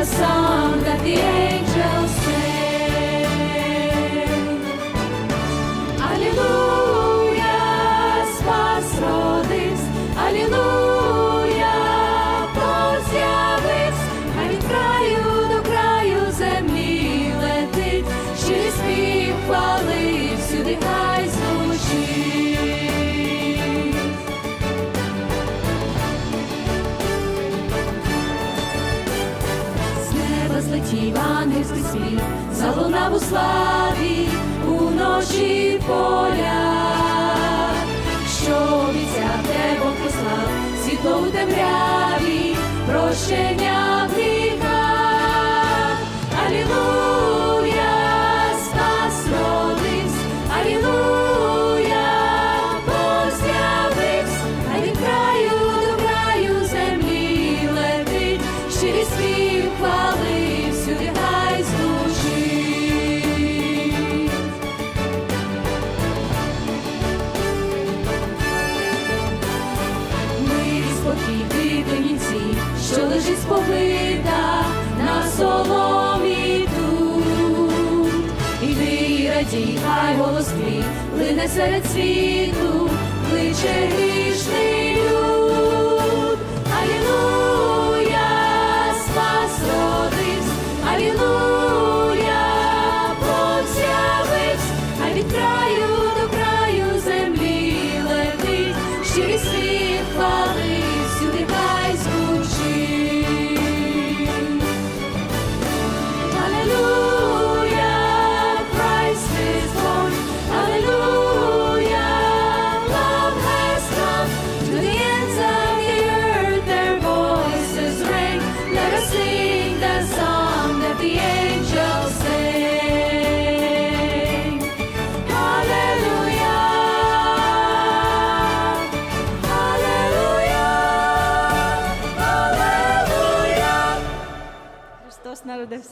The song that the angels. Третій ангельський світ, залунав у славі у ночі поля, що обіцяв тебе послав, світло у темряві, прощення гріха. Алілуя, спокій дитиніці, що лежить сповита на соломі тут. Іди радій, хай голос твій лине серед світу, кличе грішний людей.